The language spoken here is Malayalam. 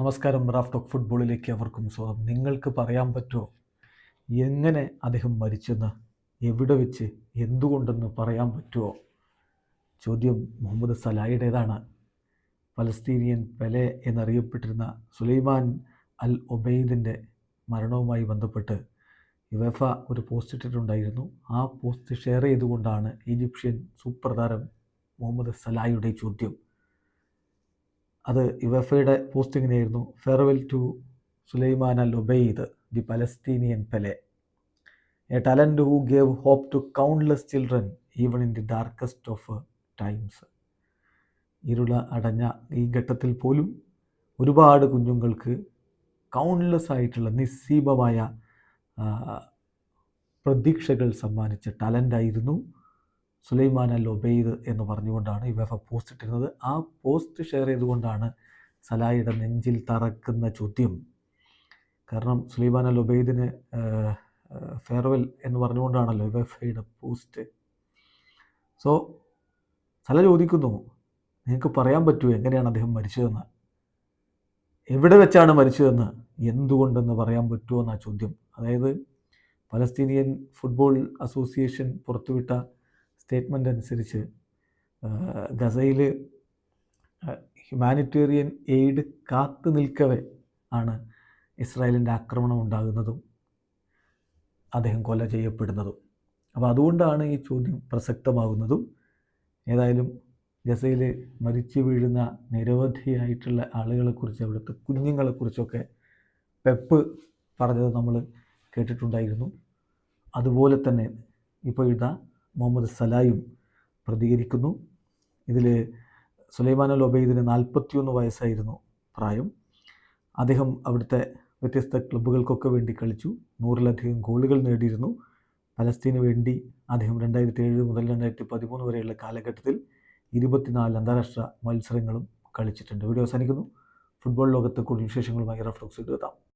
നമസ്കാരം റാഫ് ടോക്ക് ഫുട്ബോളിലേക്ക് അവർക്കും സ്വാഗതം. നിങ്ങൾക്ക് പറയാൻ പറ്റുമോ? എങ്ങനെ അദ്ദേഹം മരിച്ചെന്ന്? എവിടെ വെച്ച്? എന്തുകൊണ്ടെന്ന് പറയാൻ പറ്റുമോ? ചോദ്യം മുഹമ്മദ് സലായിയുടേതാണ്. പലസ്തീനിയൻ പെലെ എന്നറിയപ്പെട്ടിരുന്ന സുലൈമാൻ അൽ ഒബൈദിന്റെ മരണവുമായി ബന്ധപ്പെട്ട് യുവഫ ഒരു പോസ്റ്റ് ഇട്ടിട്ടുണ്ടായിരുന്നു. ആ പോസ്റ്റ് ഷെയർ ചെയ്തുകൊണ്ടാണ് ഈജിപ്ഷ്യൻ സൂപ്പർ താരം മുഹമ്മദ് സലായിയുടെ ചോദ്യം. അത് ഐയുടെ പോസ്റ്റിങ്ങിനായിരുന്നു farewell to Suleiman Al Obeid the Palestinian Pele. A talent who gave hope to countless children even in the darkest of times. Irula അടഞ്ഞ ഈ ഘട്ടത്തിൽ പോലും ഒരുപാട് കുഞ്ഞുങ്ങൾക്ക് കൗണ്ട്ലെസ് ആയിട്ടുള്ള നിസ്സീമമായ പ്രതീക്ഷകൾ സമ്മാനിച്ച ടാലന്റായിരുന്നു സുലൈമാൻ അൽ ഒബെയ്ദ് എന്ന് പറഞ്ഞുകൊണ്ടാണ് യുവഫ പോസ്റ്റ് ഇട്ടിരുന്നത്. ആ പോസ്റ്റ് ഷെയർ ചെയ്തുകൊണ്ടാണ് സലായിയുടെ നെഞ്ചിൽ തറക്കുന്ന ചോദ്യം. കാരണം സുലൈമാൻ അൽ ഒബൈദിന് ഫെയർവെൽ എന്ന് പറഞ്ഞുകൊണ്ടാണല്ലോ യുവഫയുടെ പോസ്റ്റ് സോ സല ചോദിക്കുന്നു നിങ്ങൾക്ക് പറയാൻ പറ്റുമോ എങ്ങനെയാണ് അദ്ദേഹം മരിച്ചതെന്ന്? എവിടെ വെച്ചാണ് മരിച്ചതെന്ന്? എന്തുകൊണ്ടെന്ന് പറയാൻ പറ്റുമോ? എന്നാ ചോദ്യം. അതായത് പലസ്തീനിയൻ ഫുട്ബോൾ അസോസിയേഷൻ പുറത്തുവിട്ട സ്റ്റേറ്റ്മെന്റ് അനുസരിച്ച് ഗസയിൽ ഹ്യൂമാനിറ്റേറിയൻ എയ്ഡ് കാത്തു നിൽക്കവേ ആണ് ഇസ്രായേലിന്റെ ആക്രമണം ഉണ്ടാകുന്നതും അദ്ദേഹം കൊല ചെയ്യപ്പെടുന്നതും. അപ്പോൾ അതുകൊണ്ടാണ് ഈ ചോദ്യം പ്രസക്തമാകുന്നതും. ഏതായാലും ഗസയിൽ മരിച്ചു വീഴുന്ന നിരവധിയായിട്ടുള്ള ആളുകളെക്കുറിച്ച് അവിടുത്തെ കുഞ്ഞുങ്ങളെക്കുറിച്ചൊക്കെ പെപ്പ് പറഞ്ഞത് നമ്മൾ കേട്ടിട്ടുണ്ടായിരുന്നു. അതുപോലെ തന്നെ ഇപ്പോൾ ഇതാ മുഹമ്മദ് സലായും പ്രതികരിക്കുന്നു. ഇതിൽ സുലൈമാൻ അൽ ഒബൈദിന് നാൽപ്പത്തിയൊന്ന് വയസ്സായിരുന്നു പ്രായം. അദ്ദേഹം അവിടുത്തെ വ്യത്യസ്ത ക്ലബ്ബുകൾക്കൊക്കെ വേണ്ടി കളിച്ചു. നൂറിലധികം ഗോളുകൾ നേടിയിരുന്നു. പലസ്തീന് വേണ്ടി അദ്ദേഹം രണ്ടായിരത്തി ഏഴ് മുതൽ രണ്ടായിരത്തി പതിമൂന്ന് വരെയുള്ള കാലഘട്ടത്തിൽ ഇരുപത്തിനാല് അന്താരാഷ്ട്ര മത്സരങ്ങളും കളിച്ചിട്ടുണ്ട്. വീഡിയോ അവസാനിക്കുന്നു. ഫുട്ബോൾ ലോകത്തെ കൂടുതൽ വിശേഷങ്ങളുമായി റഫ്ലോക്സ് എത്താം.